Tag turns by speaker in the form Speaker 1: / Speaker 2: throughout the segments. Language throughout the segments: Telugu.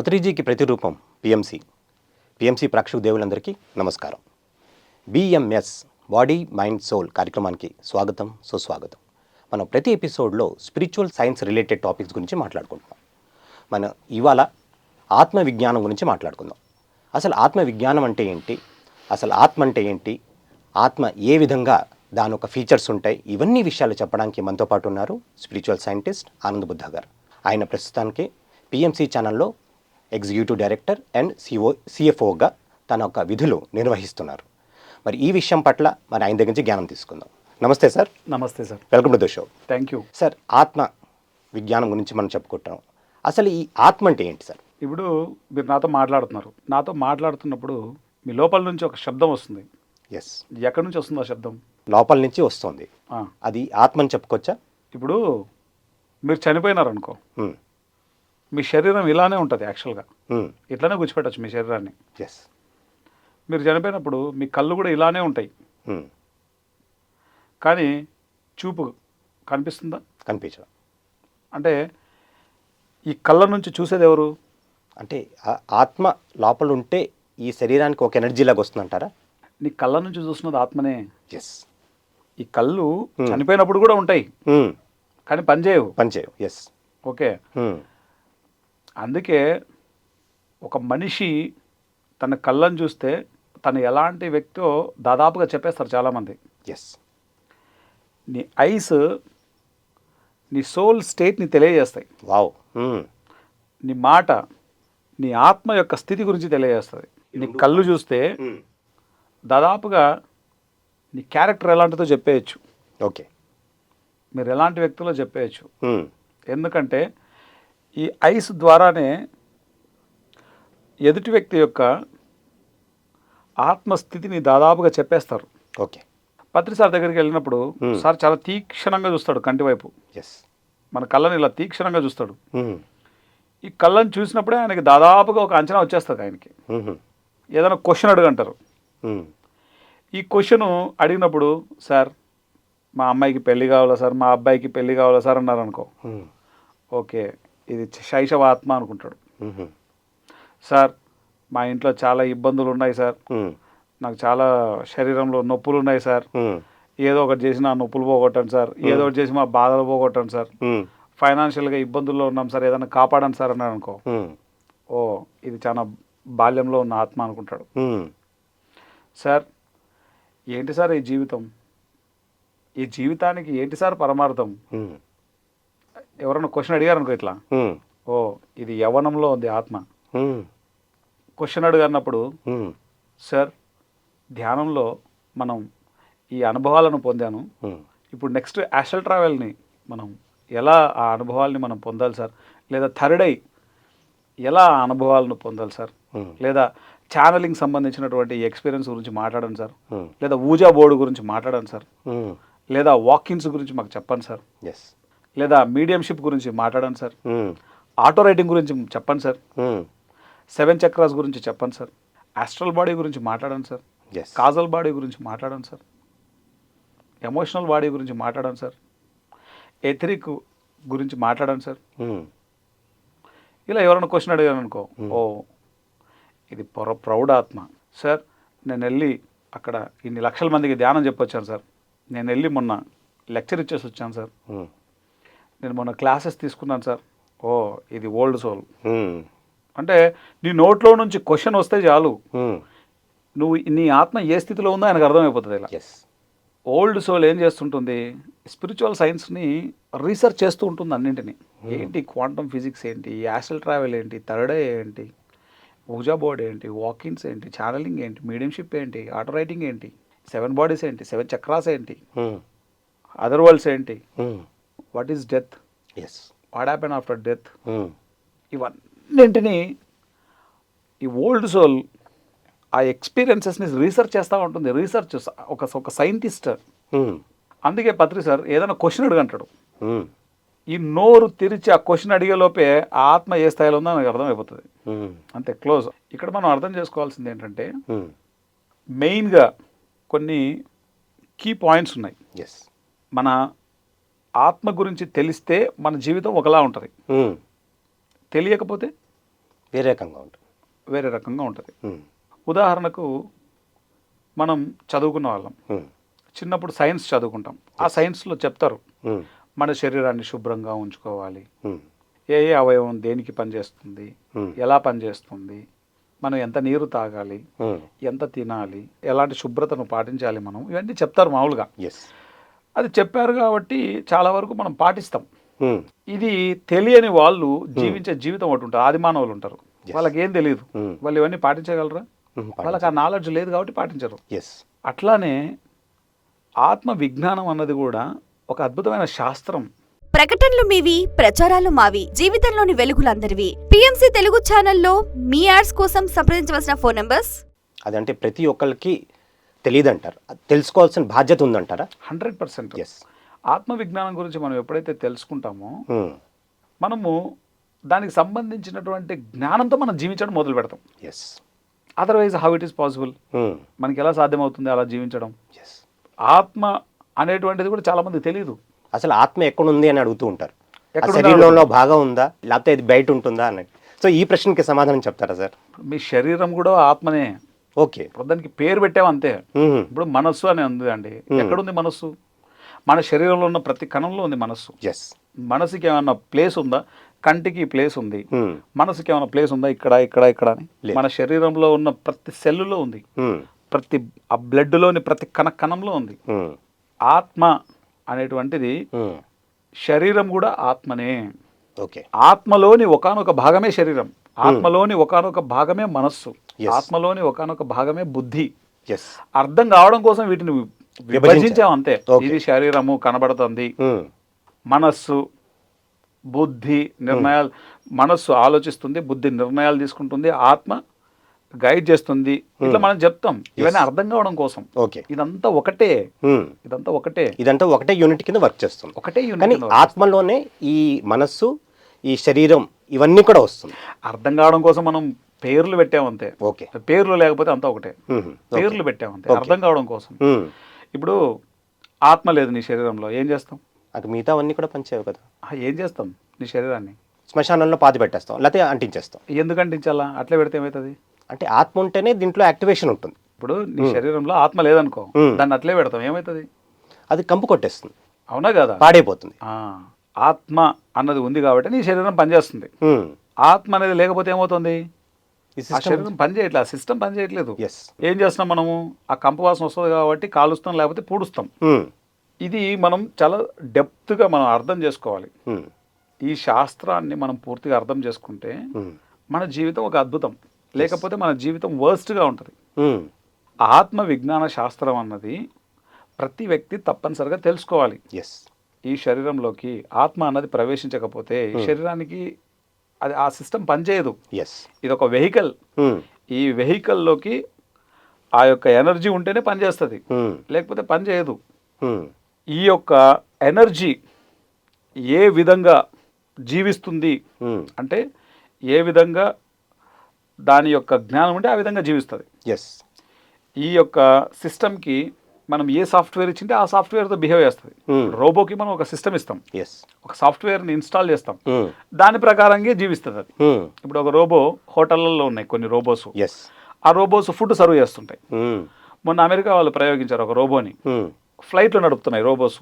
Speaker 1: పత్రిజీకి ప్రతిరూపం పిఎంసి. పిఎంసి ప్రేక్షక దేవులందరికీ నమస్కారం. బిఎంఎస్ బాడీ మైండ్ సోల్ కార్యక్రమానికి స్వాగతం సుస్వాగతం. మనం ప్రతి ఎపిసోడ్లో స్పిరిచువల్ సైన్స్ రిలేటెడ్ టాపిక్స్ గురించి మాట్లాడుకుంటున్నాం. మనం ఇవాళ ఆత్మ విజ్ఞానం గురించి మాట్లాడుకుందాం. అసలు ఆత్మ విజ్ఞానం అంటే ఏంటి? అసలు ఆత్మ అంటే ఏంటి? ఆత్మ ఏ విధంగా దాని ఒక ఫీచర్స్ ఉంటాయి? ఇవన్నీ విషయాలు చెప్పడానికి మనతో పాటు ఉన్నారు స్పిరిచువల్ సైంటిస్ట్ ఆనంద్ బుద్ధ గారు. ఆయన ప్రస్తుతానికి పిఎంసి ఛానల్లో ఎగ్జిక్యూటివ్ డైరెక్టర్ అండ్ సిఓ సిఎఫ్ఓగా తన యొక్క విధులు నిర్వహిస్తున్నారు. మరి ఈ విషయం పట్ల మరి ఆయన దగ్గర నుంచి జ్ఞానం తీసుకుందాం. నమస్తే సార్.
Speaker 2: నమస్తే sir.
Speaker 1: Welcome to the show.
Speaker 2: Thank you
Speaker 1: sir ఆత్మ విజ్ఞానం గురించి మనం చెప్పుకుంటాం అసలు ఈ ఆత్మ అంటే ఏంటి సార్?
Speaker 2: ఇప్పుడు మీరు నాతో మాట్లాడుతున్నారు. నాతో మాట్లాడుతున్నప్పుడు మీ లోపల నుంచి ఒక శబ్దం వస్తుంది.
Speaker 1: ఎస్
Speaker 2: ఎక్కడి నుంచి వస్తుంది ఆ శబ్దం?
Speaker 1: లోపల నుంచి వస్తుంది. అది ఆత్మని చెప్పుకోవచ్చా?
Speaker 2: ఇప్పుడు మీరు చనిపోయినారు అనుకో మీ శరీరం ఇలానే ఉంటుంది యాక్చువల్గా ఇట్లానే గుర్చిపెట్టచ్చు మీ శరీరాన్ని.
Speaker 1: ఎస్
Speaker 2: మీరు చనిపోయినప్పుడు మీ కళ్ళు కూడా ఇలానే ఉంటాయి. కానీ చూపు కనిపిస్తుందా?
Speaker 1: కనిపించడం
Speaker 2: అంటే ఈ కళ్ళ నుంచి చూసేది ఎవరు?
Speaker 1: అంటే ఆత్మ లోపల ఉంటే ఈ శరీరానికి ఒక ఎనర్జీ లాగా వస్తుందంటారా?
Speaker 2: నీ కళ్ళ నుంచి చూస్తున్నది ఆత్మనే.
Speaker 1: ఎస్
Speaker 2: ఈ కళ్ళు చనిపోయినప్పుడు కూడా ఉంటాయి. కానీ పనిచేయవు.
Speaker 1: పనిచేయవు. Yes
Speaker 2: okay. అందుకే ఒక మనిషి తన కళ్ళని చూస్తే తను ఎలాంటి వ్యక్తో దాదాపుగా చెప్పేస్తారు చాలామంది.
Speaker 1: ఎస్
Speaker 2: నీ ఐస్ నీ సోల్ స్టేట్ని తెలియజేస్తాయి.
Speaker 1: వావ్
Speaker 2: నీ మాట నీ ఆత్మ యొక్క స్థితి గురించి తెలియజేస్తుంది నీ కళ్ళు చూస్తే దాదాపుగా నీ క్యారెక్టర్ ఎలాంటిదో చెప్పేయచ్చు.
Speaker 1: ఓకే
Speaker 2: మీరు ఎలాంటి వ్యక్తులో చెప్పేయచ్చు. ఎందుకంటే ఈ ఐస్ ద్వారానే ఎదుటి వ్యక్తి యొక్క ఆత్మస్థితిని దాదాపుగా చెప్పేస్తారు.
Speaker 1: ఓకే.
Speaker 2: పత్రి సార్ దగ్గరికి వెళ్ళినప్పుడు సార్ చాలా తీక్షణంగా చూస్తాడు కంటి వైపు.
Speaker 1: ఎస్
Speaker 2: మన కళ్ళని ఇలా తీక్షణంగా చూస్తాడు. ఈ కళ్ళని చూసినప్పుడే ఆయనకి దాదాపుగా ఒక అంచనా వచ్చేస్తుంది ఆయనకి. ఏదైనా క్వశ్చన్ అడుగంటారు. ఈ క్వశ్చన్ అడిగినప్పుడు సార్ మా అమ్మాయికి పెళ్ళి కావాలా సార్ మా అబ్బాయికి పెళ్ళి కావాలా సార్ అన్నారు అనుకో ఓకే. ఇది శైశవ ఆత్మ అనుకుంటాడు సార్ మా ఇంట్లో చాలా ఇబ్బందులు ఉన్నాయి సార్ నాకు చాలా శరీరంలో నొప్పులు ఉన్నాయి సార్ ఏదో ఒకటి చేసి నా నొప్పులు పోగొట్టండి సార్. ఏదో ఒకటి చేసి మా బాధలు పోగొట్టండి సార్. ఫైనాన్షియల్గా ఇబ్బందుల్లో ఉన్నాం సార్. ఏదైనా కాపాడండి సార్ అన్నాడు అనుకో. ఓ ఇది చాలా బాల్యంలో ఉన్న ఆత్మ అనుకుంటాడు. సార్ ఏంటి సార్ ఈ జీవితం? ఈ జీవితానికి ఏంటి సార్ పరమార్థం? ఎవరైనా క్వశ్చన్ అడిగారు అనుకో ఇట్లా ఓ ఇది యవనంలో ఉంది ఆత్మ. క్వశ్చన్ అడిగినప్పుడు సార్ ధ్యానంలో మనం ఈ అనుభవాలను పొందాను. ఇప్పుడు నెక్స్ట్ యాషల్ ట్రావెల్ని మనం ఎలా ఆ అనుభవాల్ని మనం పొందాలి సార్? లేదా థర్డ్ ఐ ఎలా ఆ అనుభవాలను పొందాలి సార్? లేదా ఛానలింగ్ సంబంధించినటువంటి ఎక్స్పీరియన్స్ గురించి మాట్లాడండి సార్. లేదా ఊజా బోర్డు గురించి మాట్లాడండి సార్. లేదా వాకిన్స్ గురించి మాకు చెప్పండి సార్.
Speaker 1: ఎస్
Speaker 2: లేదా మీడియంషిప్ గురించి మాట్లాడండి సార్. ఆటో రైటింగ్ గురించి చెప్పండి సార్. సెవెన్ చక్రాస్ గురించి చెప్పండి సార్. ఆస్ట్రల్ బాడీ గురించి మాట్లాడండి సార్. కాజల్ బాడీ గురించి మాట్లాడండి సార్. ఎమోషనల్ బాడీ గురించి మాట్లాడండి సార్. ఎథరిక్ గురించి మాట్లాడండి సార్. ఇలా ఎవరైనా క్వశ్చన్ అడిగాను అనుకో ఓ ఇది పొర ప్రౌఢ ఆత్మ సార్ నేను వెళ్ళి అక్కడ ఇన్ని లక్షల మందికి ధ్యానం చెప్పొచ్చాను సార్. నేను వెళ్ళి మొన్న లెక్చర్ ఇచ్చేసి వచ్చాను సార్. నేను మొన్న క్లాసెస్ తీసుకున్నాను సార్. ఓ ఇది ఓల్డ్ సోల్. అంటే నీ నోట్లో నుంచి క్వశ్చన్ వస్తే చాలు. నువ్వు నీ ఆత్మ ఏ స్థితిలో ఉందో ఆయనకు అర్థమైపోతుంది ఇలా.
Speaker 1: ఎస్
Speaker 2: ఓల్డ్ సోల్ ఏం చేస్తుంటుంది? స్పిరిచువల్ సైన్స్ని రీసెర్చ్ చేస్తూ ఉంటుంది అన్నింటినీ. ఏంటి క్వాంటమ్ ఫిజిక్స్ ఏంటి? యాస్టల్ ట్రావెల్ ఏంటి? థర్డ్ ఐ ఏంటి? ఊజా బోర్డ్ ఏంటి? వాకిన్స్ ఏంటి? ఛానలింగ్ ఏంటి? మీడియంషిప్ ఏంటి? ఆటో రైటింగ్ ఏంటి? సెవెన్ బాడీస్ ఏంటి? సెవెన్ చక్రాస్ ఏంటి? అదర్ వరల్డ్స్ ఏంటి? What is death
Speaker 1: yes
Speaker 2: what happen after death ఇవన్నింటినీ ఈ ఓల్డ్ సోల్ ఆ ఎక్స్పీరియన్సెస్ని రీసెర్చ్ చేస్తూ ఉంటుంది. రీసెర్చ్ ఒక ఒక సైంటిస్ట్ అందుకే పత్రి సార్ ఏదైనా క్వశ్చన్ అడగంటాడు. ఈ నోరు తెరిచి ఆ క్వశ్చన్ అడిగే లోపే ఆ ఆత్మ ఏ స్థాయిలో ఉందో నాకు అర్థమైపోతుంది. అంతే క్లోజ్ ఇక్కడ మనం అర్థం చేసుకోవాల్సింది ఏంటంటే మెయిన్గా కొన్ని కీ పాయింట్స్ ఉన్నాయి.
Speaker 1: ఎస్
Speaker 2: మన ఆత్మ గురించి తెలిస్తే మన జీవితం ఒకలా ఉంటుంది. తెలియకపోతే
Speaker 1: వేరే రకంగా ఉంటుంది.
Speaker 2: వేరే రకంగా ఉంటుంది. ఉదాహరణకు మనం చదువుకున్న వాళ్ళం. చిన్నప్పుడు సైన్స్ చదువుకుంటాం. ఆ సైన్స్లో చెప్తారు. మన శరీరాన్ని శుభ్రంగా ఉంచుకోవాలి. ఏ ఏ అవయవం దేనికి పనిచేస్తుంది. ఎలా పనిచేస్తుంది మనం ఎంత నీరు తాగాలి? ఎంత తినాలి? ఎలాంటి శుభ్రతను పాటించాలి మనం? ఇవన్నీ చెప్తారు మామూలుగా. అది చెప్పారు కాబట్టి చాలా వరకు మనం పాటిస్తాం. ఇది తెలియని వాళ్ళు జీవించే జీవితం ఒకటి ఉంటారు ఆది మానవులు ఉంటారు వాళ్ళకి ఏం తెలియదు. వాళ్ళు ఇవన్నీ పాటించగలరా? వాళ్ళకి ఆ నాలెడ్జ్ లేదు కాబట్టి పాటించరు.
Speaker 1: ఎస్
Speaker 2: అట్లానే ఆత్మ విజ్ఞానం అన్నది కూడా ఒక అద్భుతమైన శాస్త్రం.
Speaker 3: ప్రకటనలు మీవి ప్రచారాలు మావి జీవితంలోని వెలుగులందరివి. పిఎంసి తెలుగు ఛానల్లో మీ యాడ్స్ కోసం సంప్రదించవలసిన ఫోన్ నంబర్స్
Speaker 1: అదంటే ప్రతి ఒక్కరికి తెలియదు అంటారు అది తెలుసుకోవాల్సిన బాధ్యత ఉందంటారా?
Speaker 2: Hundred percent.
Speaker 1: ఎస్
Speaker 2: ఆత్మ విజ్ఞానం గురించి మనం ఎప్పుడైతే తెలుసుకుంటామో మనము దానికి సంబంధించినటువంటి జ్ఞానంతో మనం జీవించడం మొదలు పెడతాం.
Speaker 1: Yes
Speaker 2: otherwise how it is possible మనకి ఎలా సాధ్యమవుతుంది అలా జీవించడం?
Speaker 1: ఎస్
Speaker 2: ఆత్మ అనేటువంటిది కూడా చాలా మందికి తెలియదు
Speaker 1: అసలు ఆత్మ ఎక్కడుంది అని అడుగుతూ ఉంటారు. శరీరంలో భాగం ఉందా? లేకపోతే ఇది బయట ఉంటుందా అని సో ఈ ప్రశ్నకి సమాధానం చెప్తారా సార్
Speaker 2: మీ శరీరం కూడా ఆత్మనే.
Speaker 1: ఓకే.
Speaker 2: ఇప్పుడు దానికి పేరు పెట్టాము అంతే. ఇప్పుడు మనస్సు అని ఉంది అండి ఎక్కడుంది మనస్సు? మన శరీరంలో ఉన్న ప్రతి కణంలో ఉంది మనస్సు.
Speaker 1: ఎస్
Speaker 2: మనసుకి ఏమన్నా ప్లేస్ ఉందా? కంటికి ప్లేస్ ఉంది. మనసుకి ఏమైనా ప్లేస్ ఉందా? ఇక్కడ ఇక్కడ ఇక్కడ అని. మన శరీరంలో ఉన్న ప్రతి సెల్లులో ఉంది. ప్రతి ఆ బ్లడ్లోని ప్రతి కణ కణంలో ఉంది. ఆత్మ అనేటువంటిది శరీరం కూడా ఆత్మనే.
Speaker 1: ఓకే.
Speaker 2: ఆత్మలోని ఒకానొక భాగమే శరీరం. ఆత్మలోని ఒకానొక భాగమే మనస్సు. ఆత్మలోని ఒకానొక భాగమే బుద్ధి. అర్థం కావడం కోసం వీటిని విభజించాం అంతే. ఇది శరీరము కనబడుతుంది.
Speaker 1: ఉమ్,
Speaker 2: మనస్సు బుద్ధి నిర్ణయాలు మనస్సు ఆలోచిస్తుంది బుద్ధి నిర్ణయాలు తీసుకుంటుంది ఆత్మ గైడ్ చేస్తుంది. ఇట్లా మనం చెప్తాం. ఇవన్నీ అర్థం కావడం కోసం.
Speaker 1: ఓకే.
Speaker 2: ఇదంతా ఒకటే. ఇదంతా ఒకటే.
Speaker 1: ఇదంతా ఒకటే యూనిట్ కింద వర్క్ చేస్తుంది.
Speaker 2: ఒకటే యూనిట్
Speaker 1: ఆత్మలోనే ఈ మనస్సు ఈ శరీరం ఇవన్నీ కూడా వస్తుంది.
Speaker 2: అర్థం కావడం కోసం మనం పేర్లు పెట్టామంతే
Speaker 1: ఓకే.
Speaker 2: పేర్లు లేకపోతే అంతా ఒకటే. పేర్లు పెట్టామంతే అర్థం కావడం కోసం. ఇప్పుడు ఆత్మ లేదు నీ శరీరంలో ఏం చేస్తాం?
Speaker 1: నాకు మిగతా అవన్నీ కూడా పనిచేయవు కదా.
Speaker 2: ఏం చేస్తాం నీ శరీరాన్ని?
Speaker 1: శ్మశానంలో పాతి పెట్టేస్తాం లేకపోతే అంటించేస్తాం.
Speaker 2: ఎందుకు అంటించాలా? అట్లే పెడితే ఏమవుతుంది
Speaker 1: అంటే ఆత్మ ఉంటేనే దీంట్లో యాక్టివేషన్ ఉంటుంది.
Speaker 2: ఇప్పుడు నీ శరీరంలో ఆత్మ లేదనుకో. దాన్ని అట్లే పెడతాం ఏమవుతుంది
Speaker 1: అది కంపు కొట్టేస్తుంది.
Speaker 2: అవునా కదా?
Speaker 1: పాడైపోతుంది.
Speaker 2: ఆ, ఆత్మ అన్నది ఉంది కాబట్టి నీ శరీరం పనిచేస్తుంది. ఆత్మ అనేది లేకపోతే ఏమవుతుంది?
Speaker 1: ఈ
Speaker 2: శరీరం పనిచేయట్లేదు ఆ సిస్టమ్ పనిచేయట్లేదు
Speaker 1: ఎస్
Speaker 2: ఏం చేస్తున్నాం మనము? ఆ కంప వాసన వస్తుంది కాబట్టి కాలుస్తాం లేకపోతే పూడుస్తాం. ఇది మనం చాలా డెప్త్గా మనం అర్థం చేసుకోవాలి. ఈ శాస్త్రాన్ని మనం పూర్తిగా అర్థం చేసుకుంటే మన జీవితం ఒక అద్భుతం. లేకపోతే మన జీవితం వర్స్ట్గా ఉంటుంది. ఆత్మ విజ్ఞాన శాస్త్రం అన్నది ప్రతి వ్యక్తి తప్పనిసరిగా తెలుసుకోవాలి.
Speaker 1: ఎస్
Speaker 2: ఈ శరీరంలోకి ఆత్మ అన్నది ప్రవేశించకపోతే ఈ శరీరానికి అది ఆ సిస్టమ్ పనిచేయదు.
Speaker 1: ఎస్
Speaker 2: ఇది ఒక వెహికల్ ఈ వెహికల్లోకి ఆ యొక్క ఎనర్జీ ఉంటేనే పనిచేస్తుంది. లేకపోతే పని చేయదు ఈ యొక్క ఎనర్జీ ఏ విధంగా జీవిస్తుంది? అంటే ఏ విధంగా దాని యొక్క జ్ఞానం ఉంటే ఆ విధంగా జీవిస్తుంది.
Speaker 1: ఎస్
Speaker 2: ఈ యొక్క సిస్టమ్కి మనం ఏ సాఫ్ట్వేర్ ఇచ్చింటే ఆ సాఫ్ట్వేర్తో బిహేవ్ చేస్తుంది. రోబోకి మనం ఒక సిస్టమ్ ఇస్తాం. ఒక సాఫ్ట్వేర్ని ఇన్స్టాల్ చేస్తాం. దాని ప్రకారంగా జీవిస్తుంది అది. ఇప్పుడు ఒక రోబో హోటళ్ళల్లో ఉన్నాయి కొన్ని రోబోస్. ఆ రోబోస్ ఫుడ్ సర్వ్ చేస్తుంటాయి. మొన్న అమెరికా వాళ్ళు ప్రయోగించారు ఒక రోబోని. ఫ్లైట్లో నడుపుతున్నాయి రోబోస్.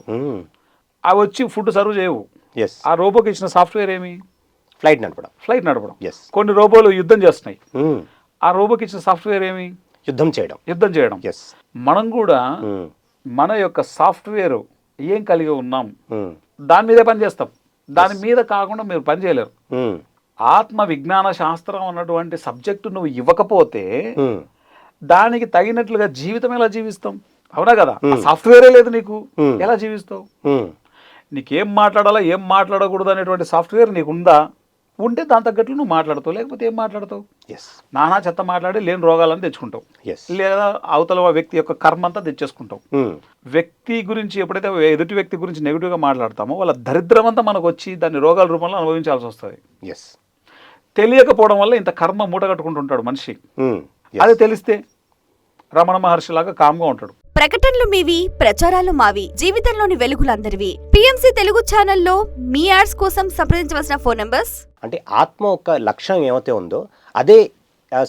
Speaker 2: అవి వచ్చి ఫుడ్ సర్వ్ చేయవు. ఆ రోబోకి ఇచ్చిన సాఫ్ట్వేర్ ఏమి?
Speaker 1: ఫ్లైట్ నడపడం.
Speaker 2: ఫ్లైట్ నడపడం. కొన్ని రోబోలు యుద్ధం చేస్తున్నాయి. ఆ రోబోకి ఇచ్చిన సాఫ్ట్వేర్ ఏమి?
Speaker 1: యుద్ధం చేయడం.
Speaker 2: యుద్ధం చేయడం.
Speaker 1: ఎస్
Speaker 2: మనం కూడా మన యొక్క సాఫ్ట్వేర్ ఏం కలిగి ఉన్నాం? దాని మీదే పని చేస్తాం. దాని మీద కాకుండా మీరు పని చేయలేరు. ఆత్మ విజ్ఞాన శాస్త్రం అన్నటువంటి సబ్జెక్టు నువ్వు ఇవ్వకపోతే దానికి తగినట్లుగా జీవితం ఎలా జీవిస్తాం? అవునా కదా? సాఫ్ట్వేరే లేదు నీకు.
Speaker 1: Hmm.
Speaker 2: ఎలా జీవిస్తావు? నీకేం మాట్లాడాలా ఏం మాట్లాడకూడదు అనేటువంటి సాఫ్ట్వేర్ నీకు ఉందా ఉంటే దాని తగ్గట్లు నువ్వు మాట్లాడతావు లేకపోతే ఏం మాట్లాడతావు?
Speaker 1: ఎస్
Speaker 2: నానా చెత్త మాట్లాడి లేని రోగాలను తెచ్చుకుంటావు.
Speaker 1: ఎస్
Speaker 2: లేదా అవతల వ్యక్తి యొక్క కర్మ అంతా తెచ్చేసుకుంటావు వ్యక్తి గురించి ఎప్పుడైతే ఎదుటి వ్యక్తి గురించి నెగిటివ్గా మాట్లాడతామో వాళ్ళ దరిద్రం అంతా మనకు వచ్చి దాన్ని రోగాల రూపంలో అనుభవించాల్సి వస్తుంది.
Speaker 1: ఎస్
Speaker 2: తెలియకపోవడం వల్ల ఇంత కర్మ మూట కట్టుకుంటుంటాడు మనిషి. అదే తెలిస్తే రమణ మహర్షి లాగా కామ్గా ఉంటాడు.
Speaker 3: ప్రకటనలు మీవి ప్రచారాలు మావి జీవితంలోని వెలుగులందరివి. పిఎంసి తెలుగు ఛానల్లో మీ యాడ్స్ కోసం సంప్రదించవలసిన ఫోన్ నంబర్స్?
Speaker 1: అంటే ఆత్మ యొక్క లక్ష్యం ఏమైతే ఉందో అదే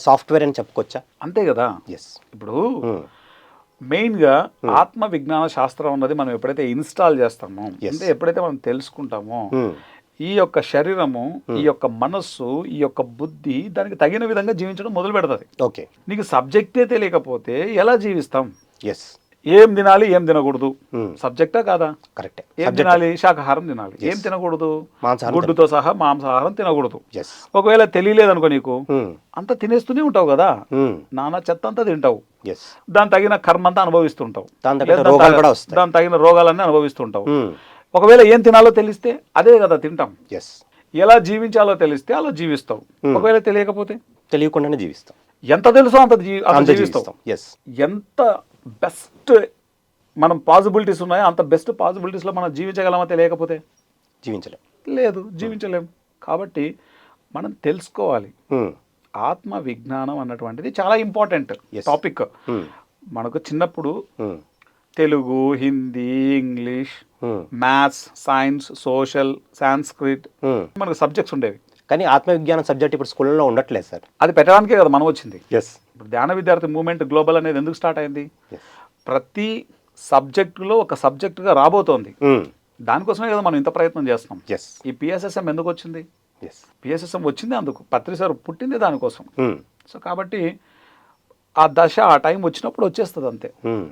Speaker 1: సాఫ్ట్వేర్ అని చెప్పుకోవచ్చా?
Speaker 2: అంతే కదా?
Speaker 1: ఎస్
Speaker 2: ఇప్పుడు మెయిన్గా ఆత్మ విజ్ఞాన శాస్త్రం అన్నది మనం ఎప్పుడైతే ఇన్స్టాల్ చేస్తామో. అంటే ఎప్పుడైతే మనం తెలుసుకుంటామో ఈ యొక్క శరీరము ఈ యొక్క మనస్సు ఈ యొక్క బుద్ధి దానికి తగిన విధంగా జీవించడం మొదలు పెడుతుంది
Speaker 1: ఓకే
Speaker 2: నీకు సబ్జెక్టే తెలియకపోతే ఎలా జీవిస్తాం?
Speaker 1: ఎస్
Speaker 2: ఏం తినాలి ఏం తినకూడదు?
Speaker 1: Hmm.
Speaker 2: సబ్జెక్టా కాదా?
Speaker 1: కరెక్టే
Speaker 2: ఏం తినాలి? శాకాహారం తినాలి. ఏం. తినకూడదు? గుడ్డుతో సహా మాంసాహారం తినకూడదు. ఒకవేళ తెలియలేదనుకో నీకు అంతా తినేస్తూనే ఉంటావు కదా? నానా చెత్త అంతా తింటావు. దాని తగిన కర్మ అంతా అనుభవిస్తుంటావు.
Speaker 1: దాని తగిన
Speaker 2: రోగాలన్నీ అనుభవిస్తుంటావు. ఒకవేళ ఏం తినాలో తెలిస్తే అదే కదా తింటాం. ఎలా జీవించాలో తెలిస్తే అలా జీవిస్తావు. ఒకవేళ తెలియకపోతే?
Speaker 1: తెలియకుండానే జీవిస్తాం.
Speaker 2: ఎంత తెలుసో అంత
Speaker 1: జీవిస్తాం.
Speaker 2: ఎంత బెస్ట్ మనం పాసిబిలిటీస్ ఉన్నాయో అంత బెస్ట్ పాసిబిలిటీస్లో మనం జీవించగలమా తెలియకపోతే
Speaker 1: జీవించలేం
Speaker 2: లేదు జీవించలేం కాబట్టి మనం తెలుసుకోవాలి. ఆత్మ విజ్ఞానం అన్నటువంటిది చాలా ఇంపార్టెంట్. టాపిక్. మనకు చిన్నప్పుడు. Telugu Hindi English. Maths science social Sanskrit. మనకు సబ్జెక్ట్స్ ఉండేవి
Speaker 1: కానీ ఆత్మవిజ్ఞానం సబ్జెక్ట్ ఇప్పుడు స్కూళ్ళలో ఉండట్లేదు సార్
Speaker 2: అది పెట్టడానికే కదా మనం వచ్చింది
Speaker 1: ఎస్
Speaker 2: ఇప్పుడు ధ్యాన విద్యార్థి మూవ్మెంట్ గ్లోబల్ అనేది ఎందుకు స్టార్ట్ అయింది? ప్రతి సబ్జెక్టులో ఒక సబ్జెక్టుగా రాబోతోంది. దానికోసమే కదా మనం ఇంత ప్రయత్నం చేస్తున్నాం. ఈ పిఎస్ఎస్ఎం ఎందుకు వచ్చింది?
Speaker 1: ఎస్
Speaker 2: పిఎస్ఎస్ఎం వచ్చింది అందుకు. పత్రి సార్ పుట్టింది దానికోసం.
Speaker 1: Hmm.
Speaker 2: సో కాబట్టి ఆ దశ ఆ టైం వచ్చినప్పుడు వచ్చేస్తుంది అంతే
Speaker 1: Hmm.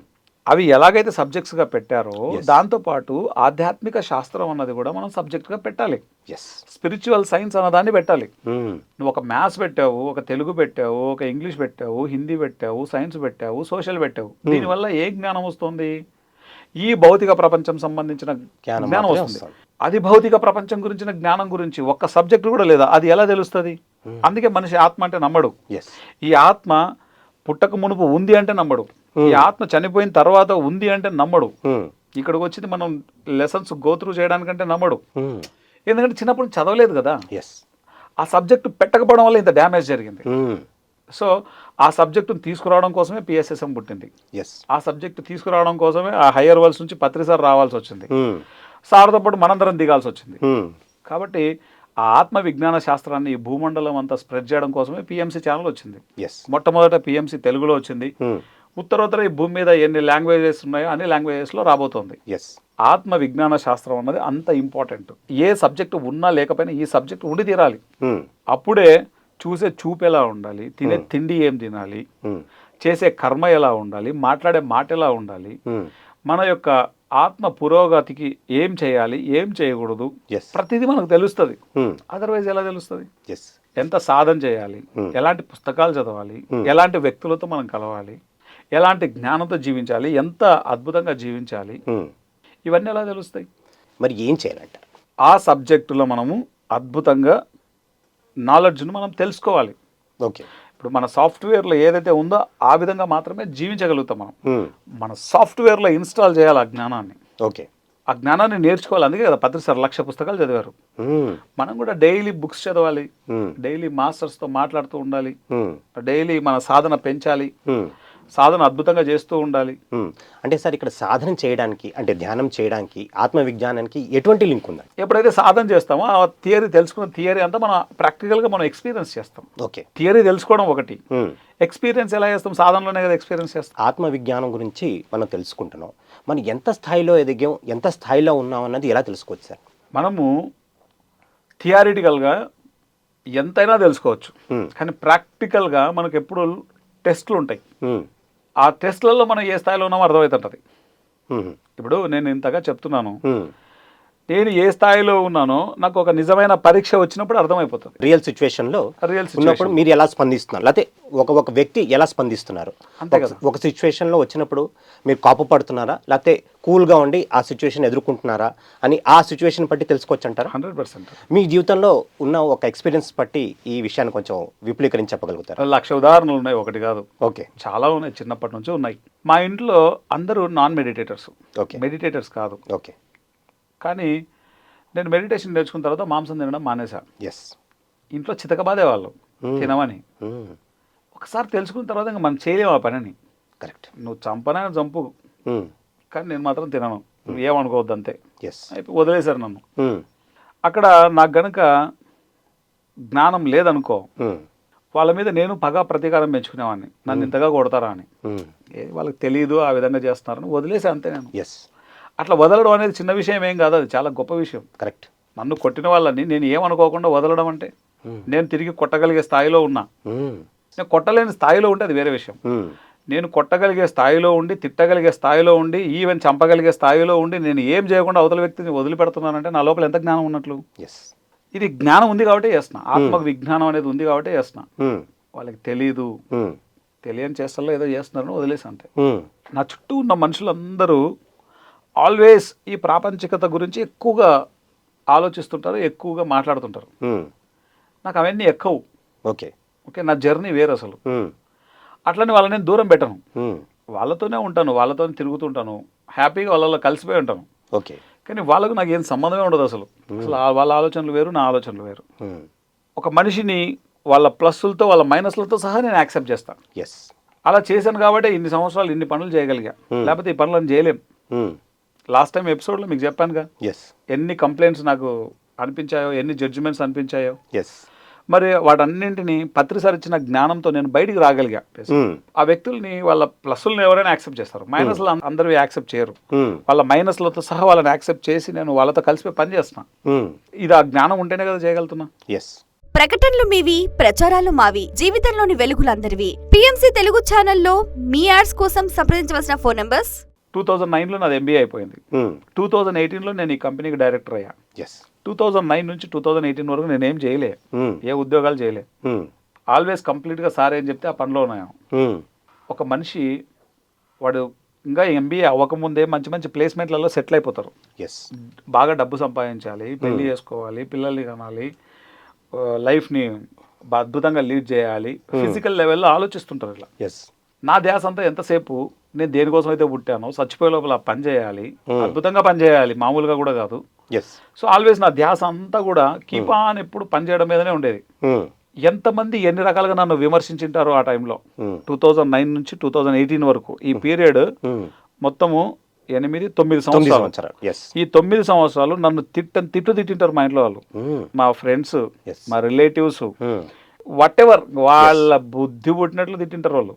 Speaker 2: అవి ఎలాగైతే సబ్జెక్ట్స్గా పెట్టారో. దాంతోపాటు ఆధ్యాత్మిక శాస్త్రం అన్నది కూడా మనం సబ్జెక్ట్గా పెట్టాలి.
Speaker 1: ఎస్
Speaker 2: స్పిరిచువల్ సైన్స్ అన్నదాన్ని పెట్టాలి.
Speaker 1: Hmm.
Speaker 2: నువ్వు ఒక మ్యాథ్స్ పెట్టావు ఒక తెలుగు పెట్టావు ఒక ఇంగ్లీష్ పెట్టావు హిందీ పెట్టావు సైన్స్ పెట్టావు సోషల్ పెట్టావు. దీనివల్ల ఏ జ్ఞానం వస్తుంది? ఈ భౌతిక ప్రపంచం సంబంధించిన
Speaker 1: జ్ఞానం
Speaker 2: వస్తుంది. అది భౌతిక ప్రపంచం గురించిన జ్ఞానం గురించి ఒక్క సబ్జెక్ట్ కూడా లేదా? అది ఎలా తెలుస్తుంది? అందుకే మనిషి ఆత్మ అంటే నమ్మడు. ఈ ఆత్మ పుట్టక మునుపు ఉంది అంటే నమ్మడు. ఈ ఆత్మ చనిపోయిన తర్వాత ఉంది అంటే నమ్మడు. ఇక్కడికి వచ్చింది మనం లెసన్స్ గోత్రూ చేయడానికంటే నమ్మడు. ఎందుకంటే చిన్నప్పుడు చదవలేదు కదా.
Speaker 1: ఎస్
Speaker 2: ఆ సబ్జెక్టు పెట్టకపోవడం వల్ల ఇంత డ్యామేజ్ జరిగింది. సో ఆ సబ్జెక్టును తీసుకురావడం కోసమే పిఎస్ఎస్ఎం పుట్టింది.
Speaker 1: ఎస్
Speaker 2: ఆ సబ్జెక్టు తీసుకురావడం కోసమే ఆ హయ్యర్ వల్స్ నుంచి పత్రిసార్ రావాల్సి వచ్చింది. సార్తో పాటు మనందరం దిగాల్సి వచ్చింది. కాబట్టి ఆ ఆత్మ విజ్ఞాన శాస్త్రాన్ని ఈ భూమండలం అంతా స్ప్రెడ్ చేయడం కోసమే పిఎంసి ఛానల్ వచ్చింది.
Speaker 1: ఎస్
Speaker 2: మొట్టమొదట పిఎంసి తెలుగులో వచ్చింది.
Speaker 1: Hmm.
Speaker 2: ఉత్తరోత్తర ఈ భూమి మీద ఎన్ని లాంగ్వేజెస్ ఉన్నాయో అన్ని లాంగ్వేజెస్లో రాబోతోంది.
Speaker 1: ఎస్
Speaker 2: ఆత్మ విజ్ఞాన శాస్త్రం అన్నది అంత ఇంపార్టెంట్ ఏ సబ్జెక్టు ఉన్నా లేకపోయినా ఈ సబ్జెక్ట్ ఉండి తీరాలి.
Speaker 1: Hmm.
Speaker 2: అప్పుడే చూసే చూపు ఎలా ఉండాలి? తినే తిండి ఏం తినాలి?
Speaker 1: Hmm.
Speaker 2: చేసే కర్మ ఎలా ఉండాలి మాట్లాడే మాట ఎలా ఉండాలి. మన యొక్క ఆత్మ పురోగతికి ఏం చేయాలి ఏం చేయకూడదు
Speaker 1: ఎస్
Speaker 2: ప్రతిదీ మనకు తెలుస్తుంది. అదర్వైజ్ ఎలా తెలుస్తుంది ఎంత సాధన చేయాలి. ఎలాంటి పుస్తకాలు చదవాలి. ఎలాంటి వ్యక్తులతో మనం కలవాలి ఎలాంటి జ్ఞానంతో జీవించాలి ఎంత అద్భుతంగా జీవించాలి. ఇవన్నీ ఎలా తెలుస్తాయి
Speaker 1: మరి ఏం చేయాలంట
Speaker 2: ఆ సబ్జెక్టులో మనము అద్భుతంగా నాలెడ్జ్ను మనం తెలుసుకోవాలి
Speaker 1: ఓకే
Speaker 2: ఇప్పుడు మన సాఫ్ట్వేర్లో ఏదైతే ఉందో ఆ విధంగా మాత్రమే జీవించగలుగుతాం మనం. మన సాఫ్ట్వేర్లో ఇన్స్టాల్ చేయాలి ఆ జ్ఞానాన్ని
Speaker 1: ఓకే
Speaker 2: ఆ జ్ఞానాన్ని నేర్చుకోవాలి అందుకే కదా పత్రిసార్ లక్ష పుస్తకాలు చదివారు. మనం కూడా డైలీ బుక్స్ చదవాలి. డైలీ మాస్టర్స్తో మాట్లాడుతూ ఉండాలి. డైలీ మన సాధన పెంచాలి. సాధన అద్భుతంగా చేస్తూ ఉండాలి.
Speaker 1: అంటే సార్ ఇక్కడ సాధన చేయడానికి అంటే ధ్యానం చేయడానికి ఆత్మ విజ్ఞానానికి ఎటువంటి లింక్ ఉందండి
Speaker 2: ఎప్పుడైతే సాధన చేస్తామో ఆ థియరీ తెలుసుకున్న థియరీ అంతా మనం ప్రాక్టికల్గా మనం ఎక్స్పీరియన్స్ చేస్తాం.
Speaker 1: ఓకే.
Speaker 2: థియరీ తెలుసుకోవడం ఒకటి. ఎక్స్పీరియన్స్ ఎలా చేస్తాం? సాధనలోనే కదా ఎక్స్పీరియన్స్ చేస్తాం.
Speaker 1: ఆత్మ విజ్ఞానం గురించి మనం తెలుసుకుంటున్నాం. మనం ఎంత స్థాయిలో ఎదిగాం ఎంత స్థాయిలో ఉన్నాం అన్నది ఎలా తెలుసుకోవచ్చు సార్?
Speaker 2: మనము థియారిటికల్గా ఎంతైనా తెలుసుకోవచ్చు. కానీ ప్రాక్టికల్గా మనకు ఎప్పుడు టెస్ట్లు ఉంటాయి. ఆ టెస్ట్లలో మనం ఏ స్థాయిలో ఉన్నామో అర్థమవుతుంటుంది. ఇప్పుడు నేను ఇంతగా చెప్తున్నాను. నేను ఏ స్థాయిలో ఉన్నానో నాకు ఒక నిజమైన పరీక్ష వచ్చినప్పుడు అర్థమైపోతుంది.
Speaker 1: రియల్ సిచ్యువేషన్లో
Speaker 2: రియల్
Speaker 1: ఉన్నప్పుడు మీరు ఎలా స్పందిస్తున్నారు? లేకపోతే ఒక ఒక వ్యక్తి ఎలా స్పందిస్తున్నారు?
Speaker 2: అంతే
Speaker 1: ఒక-
Speaker 2: కదా.
Speaker 1: ఒక సిచ్యువేషన్లో వచ్చినప్పుడు మీరు కాపు పడుతున్నారా? లేకపోతే కూల్గా ఉండి ఆ సిచ్యువేషన్ ఎదుర్కొంటున్నారా? అని ఆ సిచ్యువేషన్ బట్టి తెలుసుకోవచ్చు అంటారా
Speaker 2: హండ్రెడ్ పర్సెంట్
Speaker 1: మీ జీవితంలో ఉన్న ఒక ఎక్స్పీరియన్స్ బట్టి ఈ విషయాన్ని కొంచెం విపులీకరించి చెప్పగలుగుతారా?
Speaker 2: లక్ష ఉదాహరణలు ఉన్నాయి. ఒకటి కాదు.
Speaker 1: ఓకే.
Speaker 2: చాలా ఉన్నాయి. చిన్నప్పటి నుంచి ఉన్నాయి. మా ఇంట్లో అందరూ నాన్ మెడిటేటర్స్
Speaker 1: ఓకే.
Speaker 2: మెడిటేటర్స్ కాదు.
Speaker 1: ఓకే.
Speaker 2: కానీ నేను మెడిటేషన్ నేర్చుకున్న తర్వాత మాంసం తినడం మానేశా.
Speaker 1: ఎస్
Speaker 2: ఇంట్లో చితకబాదే వాళ్ళు.
Speaker 1: Hmm.
Speaker 2: తినమని. ఒకసారి తెలుసుకున్న తర్వాత ఇంకా మనం చేయలేము ఆ పనిని.
Speaker 1: కరెక్ట్
Speaker 2: నువ్వు చంపనైనా చంపు. కానీ నేను మాత్రం తినను. నువ్వు ఏమనుకోవద్దు అంతే.
Speaker 1: ఎస్
Speaker 2: అయిపోయి వదిలేశారు నన్ను. అక్కడ నాకు గనుక జ్ఞానం లేదనుకో వాళ్ళ మీద నేను పగా ప్రతీకారం పెంచుకునేవాడిని. నన్ను ఇంతగా కొడతారా అని. వాళ్ళకి తెలియదు ఆ విధంగా చేస్తున్నారని వదిలేసి అంతే నేను.
Speaker 1: ఎస్
Speaker 2: అట్లా వదలడం అనేది చిన్న విషయం ఏం కాదు అది చాలా గొప్ప విషయం.
Speaker 1: కరెక్ట్.
Speaker 2: నన్ను కొట్టిన వాళ్ళని నేను ఏమనుకోకుండా వదలడం అంటే నేను తిరిగి కొట్టగలిగే స్థాయిలో ఉన్నా. నేను కొట్టలేని స్థాయిలో ఉంటే అది వేరే విషయం. నేను కొట్టగలిగే స్థాయిలో ఉండి తిట్టగలిగే స్థాయిలో ఉండి ఈవెన్ చంపగలిగే స్థాయిలో ఉండి నేను ఏం చేయకుండా అవతల వ్యక్తిని వదిలిపెడుతున్నానంటే నా లోపల ఎంత జ్ఞానం ఉన్నట్లు?
Speaker 1: ఎస్
Speaker 2: ఇది జ్ఞానం ఉంది కాబట్టి చేస్తున్నా ఆత్మకు విజ్ఞానం అనేది ఉంది కాబట్టి చేస్తున్నా వాళ్ళకి తెలీదు. తెలియని చేస్తల్లో ఏదో చేస్తున్నారని వదిలేసి అంతే. నా చుట్టూ ఉన్న మనుషులందరూ ఆల్వేస్ ఈ ప్రాపంచికత గురించి ఎక్కువగా ఆలోచిస్తుంటారు ఎక్కువగా మాట్లాడుతుంటారు. నాకు అవన్నీ ఎక్కవు.
Speaker 1: ఓకే.
Speaker 2: ఓకే నా జర్నీ వేరు అసలు. అట్లని వాళ్ళని నేను దూరం పెట్టను. వాళ్ళతోనే ఉంటాను వాళ్ళతోనే తిరుగుతుంటాను హ్యాపీగా వాళ్ళలో కలిసిపోయి ఉంటాను.
Speaker 1: ఓకే.
Speaker 2: కానీ వాళ్ళకు నాకు ఏం సంబంధమే ఉండదు అసలు. అసలు వాళ్ళ ఆలోచనలు వేరు నా ఆలోచనలు వేరు. ఒక మనిషిని వాళ్ళ ప్లస్లతో వాళ్ళ మైనస్లతో సహా నేను యాక్సెప్ట్ చేస్తాను
Speaker 1: ఎస్.
Speaker 2: అలా చేశాను కాబట్టి ఇన్ని సంవత్సరాలు ఇన్ని పనులు చేయగలిగా. లేకపోతే ఈ పనులను చేయలేం. లాస్ట్ టైం ఎపిసోడ్లో మీకు చెప్పానుగా.
Speaker 1: ఎస్
Speaker 2: ఎన్ని కంప్లైంట్స్ నాకు అనిపించాయో ఎన్ని జడ్జిమెంట్స్ అనిపించాయో.
Speaker 1: ఎస్
Speaker 2: మరి వాటన్నింటిని పత్రిసారి ఇచ్చిన జ్ఞానంతో నేను బయటికి రాగలిగా. ఆ వ్యక్తుల్ని వాళ్ళ ప్లస్లను ఎవరైనా యాక్సెప్ట్ చేస్తారు. మైనస్లు అందరూ యాక్సెప్ట్ చేయరు. వాళ్ళ మైనస్లతో సహా వాళ్ళని యాక్సెప్ట్ చేసి నేను వాళ్ళతో కలిసిపోయి పని చేస్తున్నా. ఇది ఆ జ్ఞానం ఉంటేనే కదా చేయగలుగుతున్నా.
Speaker 1: ఎస్
Speaker 3: ప్రకటనలు మీవి ప్రచారాలు మావి జీవితంలోని వెలుగులందరివి. పిఎంసి తెలుగు ఛానల్లో మీ యాడ్స్ కోసం సంప్రదించవలసిన ఫోన్ నంబర్స్
Speaker 2: టూ థౌజండ్ నైన్లో నాది ఎంబీఏ అయిపోయింది. టూ థౌజండ్ ఎయిటీన్లో నేను ఈ కంపెనీకి డైరెక్టర్ అయ్యా.
Speaker 1: ఎస్
Speaker 2: టూ థౌజండ్ నైన్ నుంచి టూ థౌజండ్ ఎయిటీన్ వరకు నేను ఏం చేయలే. ఏ ఉద్యోగాలు చేయలే. ఆల్వేస్ కంప్లీట్గా సార్ ఏం చెప్తే ఆ పనిలో ఉన్నాను ఒక మనిషి వాడు ఇంకా ఎంబీఏ అవ్వకముందే మంచి మంచి ప్లేస్మెంట్లలో సెటిల్ అయిపోతారు.
Speaker 1: ఎస్
Speaker 2: బాగా డబ్బు సంపాదించాలి పెళ్ళి చేసుకోవాలి పిల్లల్ని కనాలి లైఫ్ని అద్భుతంగా లీడ్ చేయాలి. ఫిజికల్ లెవెల్లో ఆలోచిస్తుంటారు ఇలా.
Speaker 1: ఎస్
Speaker 2: నా ధ్యాస అంతా ఎంతసేపు నేను దేనికోసం అయితే పుట్టానో చచ్చిపోయే లోపల పని చేయాలి అద్భుతంగా పని చేయాలి మామూలుగా కూడా కాదు. సో ఆల్వేస్ నా ధ్యాస అంతా కూడా కీప్ ఆన్ ఎప్పుడు పని చేయడం మీదనే ఉండేది. ఎంతమంది ఎన్ని రకాలుగా నన్ను విమర్శించింటారో ఆ టైంలో. టూ థౌజండ్ నైన్ నుంచి టూ థౌజండ్ ఎయిటీన్ వరకు ఈ పీరియడ్ మొత్తము ఎనిమిది తొమ్మిది సంవత్సరాలు. ఈ తొమ్మిది సంవత్సరాలు నన్ను తిట్టని తిట్టు తిట్టింటారు మా ఇంట్లో వాళ్ళు. మా ఫ్రెండ్స్. మా రిలేటివ్స్. వాట్ ఎవర్ వాళ్ళ బుద్ధి పుట్టినట్లు తిట్టింటారు వాళ్ళు.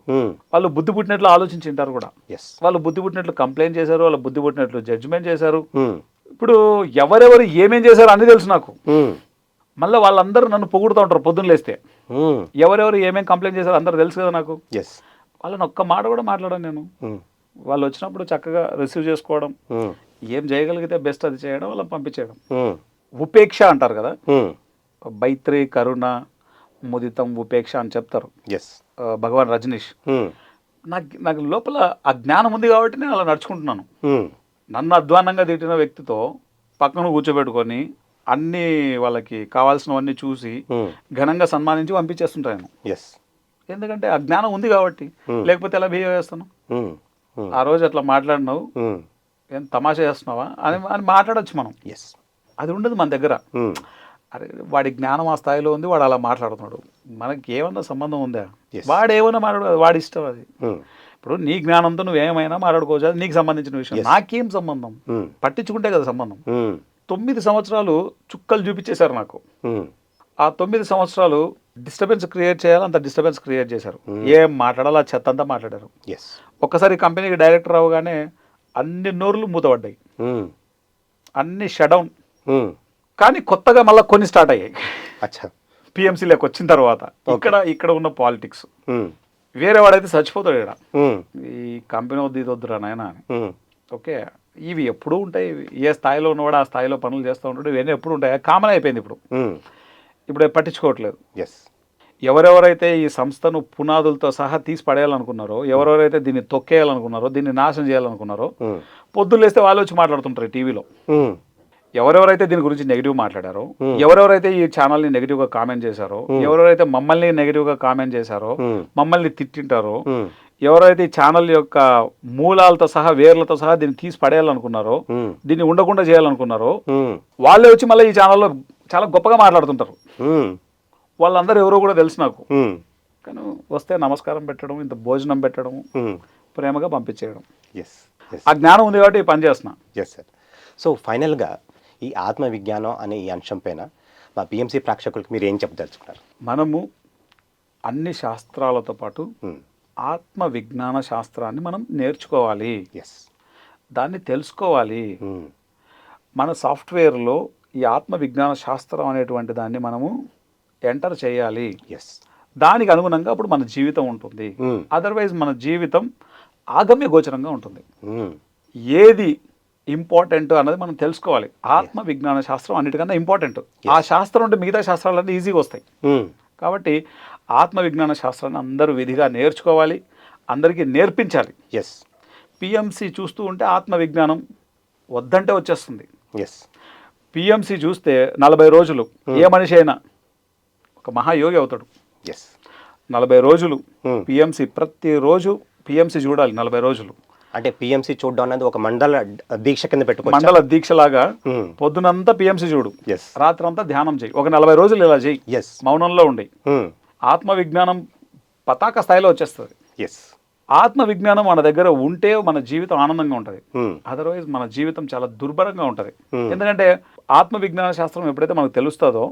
Speaker 2: వాళ్ళు బుద్ధి పుట్టినట్లు ఆలోచించింటారు కూడా.
Speaker 1: ఎస్
Speaker 2: వాళ్ళు బుద్ధి పుట్టినట్లు కంప్లైంట్ చేశారు వాళ్ళ బుద్ధి పుట్టినట్లు జడ్జిమెంట్ చేశారు. ఇప్పుడు ఎవరెవరు ఏమేం చేశారు అన్ని తెలుసు నాకు. మళ్ళీ వాళ్ళందరూ నన్ను పొగుడుతూ ఉంటారు పొద్దున్న లేస్తే. ఎవరెవరు ఏమేం కంప్లైంట్ చేశారు అందరూ తెలుసు కదా నాకు.
Speaker 1: ఎస్
Speaker 2: వాళ్ళని ఒక్క మాట కూడా మాట్లాడాను నేను. వాళ్ళు వచ్చినప్పుడు చక్కగా రిసీవ్ చేసుకోవడం. ఏం చేయగలిగితే బెస్ట్ అది చేయడం వాళ్ళని పంపించేయడం. ఉపేక్ష అంటారు కదా. బైత్రి కరుణ ముదితం ఉపేక్ష అని చెప్తారు.
Speaker 1: ఎస్
Speaker 2: భగవాన్ రజనీష్. నాకు నాకు లోపల ఆ జ్ఞానం ఉంది కాబట్టి నేను అలా నడుచుకుంటున్నాను. నన్ను అధ్వానంగా తిట్టిన వ్యక్తితో పక్కన కూర్చోబెట్టుకొని అన్ని వాళ్ళకి కావాల్సినవన్నీ చూసి ఘనంగా సన్మానించి పంపించేస్తుంటాను
Speaker 1: ఎస్
Speaker 2: ఎందుకంటే ఆ జ్ఞానం ఉంది కాబట్టి. లేకపోతే ఎలా బిహేవ్ చేస్తాను? ఆ రోజు అట్లా మాట్లాడినావు. ఏం తమాషా చేస్తున్నావా? అని అని మాట్లాడొచ్చు మనం.
Speaker 1: ఎస్
Speaker 2: అది ఉండదు మన దగ్గర. అరే వాడి జ్ఞానం ఆ స్థాయిలో ఉంది వాడు అలా మాట్లాడుతున్నాడు. మనకి ఏమన్నా సంబంధం ఉందా. వాడు ఏమన్నా మాట్లాడు వాడి ఇష్టం అది. ఇప్పుడు నీ జ్ఞానంతో నువ్వు ఏమైనా మాట్లాడుకోవచ్చు అది నీకు సంబంధించిన విషయం. నాకేం సంబంధం? పట్టించుకుంటే కదా సంబంధం. తొమ్మిది సంవత్సరాలు చుక్కలు చూపించేశారు నాకు. ఆ తొమ్మిది సంవత్సరాలు డిస్టర్బెన్స్ క్రియేట్ చేయాలి అంత డిస్టర్బెన్స్ క్రియేట్ చేశారు. ఏం మాట్లాడాలో ఆ చెత్త అంతా మాట్లాడారు. ఒక్కసారి కంపెనీకి డైరెక్టర్ అవగానే అన్ని నోర్లు మూతపడ్డాయి. అన్ని షడౌన్ కానీ కొత్తగా మళ్ళీ కొన్ని స్టార్ట్ అయ్యాయి.
Speaker 1: అచ్చా.
Speaker 2: పిఎంసీలోకి వచ్చిన తర్వాత ఇక్కడ ఇక్కడ ఉన్న పాలిటిక్స్. వేరే వాడైతే చచ్చిపోతాడు ఇక్కడ. ఈ కంపెనీ వద్దు ఇది వద్దురా నాయన. అని ఓకే. ఇవి ఎప్పుడూ ఉంటాయి. ఏ స్థాయిలో ఉన్నవాడు ఆ స్థాయిలో పనులు చేస్తూ ఉంటాడు. ఇవన్నీ ఎప్పుడు ఉంటాయి. కామన్ అయిపోయింది ఇప్పుడు. ఇప్పుడు పట్టించుకోవట్లేదు.
Speaker 1: ఎస్
Speaker 2: ఎవరెవరైతే ఈ సంస్థను పునాదులతో సహా తీసి పడేయాలనుకున్నారో ఎవరెవరైతే దీన్ని తొక్కేయాలనుకున్నారో దీన్ని నాశనం చేయాలనుకున్నారో పొద్దున్న లేస్తే వాళ్ళు వచ్చి మాట్లాడుతుంటారు టీవీలో. ఎవరెవరైతే దీని గురించి నెగిటివ్ మాట్లాడారో ఎవరెవరైతే ఈ ఛానల్ని నెగిటివ్గా కామెంట్ చేశారో ఎవరెవరైతే మమ్మల్ని నెగిటివ్గా కామెంట్ చేశారో మమ్మల్ని తిట్టింటారో ఎవరైతే ఈ ఛానల్ యొక్క మూలాలతో సహా వేర్లతో సహా దీన్ని తీసి పడేయాలనుకున్నారో దీన్ని ఉండకుండా చేయాలనుకున్నారో వాళ్ళే వచ్చి మళ్ళీ ఈ ఛానల్లో చాలా గొప్పగా మాట్లాడుతుంటారు. వాళ్ళందరూ ఎవరో కూడా తెలుసు నాకు. కానీ వస్తే నమస్కారం పెట్టడం ఇంత భోజనం పెట్టడం ప్రేమగా పంపించేయడం.
Speaker 1: ఎస్
Speaker 2: ఆ జ్ఞానం ఉంది కాబట్టి పని చేస్తున్నా.
Speaker 1: ఎస్ సార్ సో ఫైనల్గా ఈ ఆత్మ విజ్ఞానం అనే ఈ అంశం పైన మా పిఎంసి ప్రేక్షకులకు మీరు ఏం చెప్పదలుచుకున్నారు?
Speaker 2: మనము అన్ని శాస్త్రాలతో పాటు. ఆత్మ విజ్ఞాన శాస్త్రాన్ని మనం నేర్చుకోవాలి.
Speaker 1: ఎస్
Speaker 2: దాన్ని తెలుసుకోవాలి. మన సాఫ్ట్వేర్లో ఈ ఆత్మ విజ్ఞాన శాస్త్రం అనేటువంటి దాన్ని మనము ఎంటర్ చేయాలి.
Speaker 1: ఎస్
Speaker 2: దానికి అనుగుణంగా అప్పుడు మన జీవితం ఉంటుంది. అదర్వైజ్ మన జీవితం ఆగమ్య గోచరంగా ఉంటుంది. ఏది ఇంపార్టెంట్ అన్నది మనం తెలుసుకోవాలి. ఆత్మ విజ్ఞాన శాస్త్రం అన్నిటికన్నా ఇంపార్టెంట్. ఆ శాస్త్రం ఉంటే మిగతా శాస్త్రాలన్నీ ఈజీగా వస్తాయి. కాబట్టి ఆత్మ విజ్ఞాన శాస్త్రాన్ని అందరూ విధిగా నేర్చుకోవాలి అందరికీ నేర్పించాలి.
Speaker 1: ఎస్
Speaker 2: పిఎంసి చూస్తూ ఉంటే ఆత్మ విజ్ఞానం వద్దంటే వచ్చేస్తుంది.
Speaker 1: ఎస్
Speaker 2: పిఎంసి చూస్తే నలభై రోజులు ఏ మనిషి అయినా ఒక మహాయోగి అవుతాడు.
Speaker 1: ఎస్
Speaker 2: నలభై రోజులు
Speaker 1: Hmm.
Speaker 2: పిఎంసి ప్రతిరోజు పిఎంసి చూడాలి నలభై రోజులు.
Speaker 1: అంటే పిఎంసి చూడడం అనేది ఒక మండల దీక్ష కింద పెట్టుకోవచ్చు?
Speaker 2: మండల దీక్షలాగా
Speaker 1: Hmm.
Speaker 2: పొద్దునంతా పిఎంసి చూడు.
Speaker 1: ఎస్
Speaker 2: రాత్రంతా ధ్యానం చేయి. ఒక నలభై రోజులు ఇలా చేయి.
Speaker 1: ఎస్
Speaker 2: మౌనంలో ఉండి. ఆత్మ విజ్ఞానం పతాక స్థాయిలో వచ్చేస్తుంది.
Speaker 1: ఎస్
Speaker 2: ఆత్మ విజ్ఞానం మన దగ్గర ఉంటే మన జీవితం ఆనందంగా ఉంటుంది. అదర్వైజ్ మన జీవితం చాలా దుర్భరంగా ఉంటుంది. ఎందుకంటే ఆత్మ విజ్ఞాన శాస్త్రం ఎప్పుడైతే మనకు తెలుస్తుందో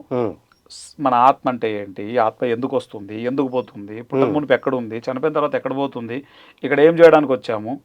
Speaker 2: మన ఆత్మ అంటే ఏంటి? ఆత్మ ఎందుకు వస్తుంది? ఎందుకు పోతుంది? పుట్టక మునుపు ఎక్కడ ఉంది? చనిపోయిన తర్వాత ఎక్కడ పోతుంది? ఇక్కడ ఏం చేయడానికి వచ్చాము?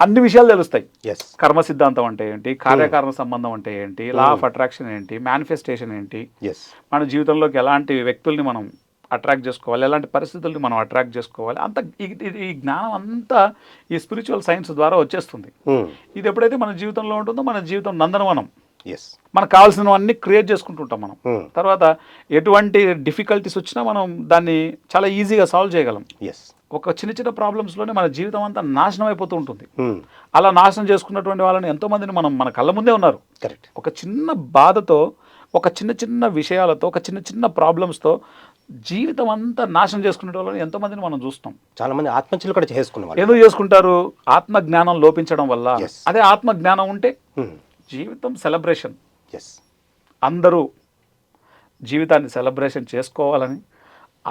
Speaker 2: అన్ని విషయాలు తెలుస్తాయి.
Speaker 1: ఎస్
Speaker 2: కర్మ సిద్ధాంతం అంటే ఏంటి? కార్యకారణ సంబంధం అంటే ఏంటి? లా ఆఫ్ అట్రాక్షన్ ఏంటి? మేనిఫెస్టేషన్ ఏంటి?
Speaker 1: ఎస్
Speaker 2: మన జీవితంలోకి ఎలాంటి వ్యక్తుల్ని మనం అట్రాక్ట్ చేసుకోవాలి? ఎలాంటి పరిస్థితుల్ని మనం అట్రాక్ట్ చేసుకోవాలి? అంత ఈ- జ్ఞానం అంతా ఈ స్పిరిచువల్ సైన్స్ ద్వారా వచ్చేస్తుంది. ఇది ఎప్పుడైతే మన జీవితంలో ఉంటుందో మన జీవితం నందనవనం.
Speaker 1: ఎస్
Speaker 2: మనకు కావాల్సినవన్నీ క్రియేట్ చేసుకుంటుంటాం మనం. తర్వాత ఎటువంటి డిఫికల్టీస్ వచ్చినా మనం దాన్ని చాలా ఈజీగా సాల్వ్ చేయగలం.
Speaker 1: ఎస్
Speaker 2: ఒక చిన్న చిన్న ప్రాబ్లమ్స్లోనే మన జీవితం అంతా నాశనం అయిపోతూ ఉంటుంది. అలా నాశనం చేసుకున్నటువంటి వాళ్ళని ఎంతోమందిని మనం మన కళ్ళ ముందే ఉన్నారు.
Speaker 1: కరెక్ట్
Speaker 2: ఒక చిన్న బాధతో ఒక చిన్న చిన్న విషయాలతో ఒక చిన్న చిన్న ప్రాబ్లమ్స్తో జీవితం అంతా నాశనం చేసుకునే వాళ్ళని ఎంతోమందిని మనం చూస్తాం.
Speaker 1: చాలా మంది ఆత్మహత్యలు కూడా చేసుకునే వాళ్ళు
Speaker 2: ఎందుకు చేసుకుంటారు ఆత్మ జ్ఞానం లోపించడం వల్ల. అదే ఆత్మ జ్ఞానం ఉంటే జీవితం సెలబ్రేషన్
Speaker 1: ఎస్
Speaker 2: అందరూ జీవితాన్ని సెలబ్రేషన్ చేసుకోవాలని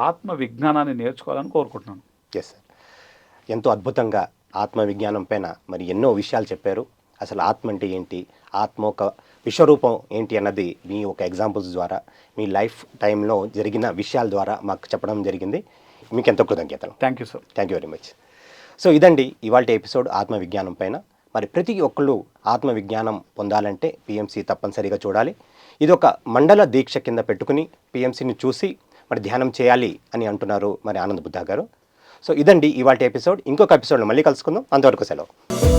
Speaker 2: ఆత్మ విజ్ఞానాన్ని నేర్చుకోవాలని కోరుకుంటున్నాను.
Speaker 1: ఎస్ సార్ ఎంతో అద్భుతంగా ఆత్మ విజ్ఞానం పైన మరి ఎన్నో విషయాలు చెప్పారు. అసలు ఆత్మ అంటే ఏంటి? ఆత్మ ఒక విశ్వరూపం ఏంటి అన్నది మీ ఒక ఎగ్జాంపుల్స్ ద్వారా మీ లైఫ్ టైంలో జరిగిన విషయాల ద్వారా మాకు చెప్పడం జరిగింది. మీకు ఎంతో కృతజ్ఞతలు.
Speaker 2: Thank you sir
Speaker 1: thank you very much so ఇదండి ఇవాళ ఎపిసోడ్ ఆత్మ విజ్ఞానం పైన. మరి ప్రతి ఒక్కళ్ళు ఆత్మ విజ్ఞానం పొందాలంటే పిఎంసి తప్పనిసరిగా చూడాలి. ఇది ఒక మండల దీక్ష కింద పెట్టుకుని పిఎంసిని చూసి మరి ధ్యానం చేయాలి అని అంటున్నారు మరి ఆనంద్ బుద్ధా గారు. సో ఇదండి ఇవాళ ఎపిసోడ్. ఇంకొక ఎపిసోడ్లో మళ్ళీ కలుసుకుందాం. అంతవరకు సెలవు.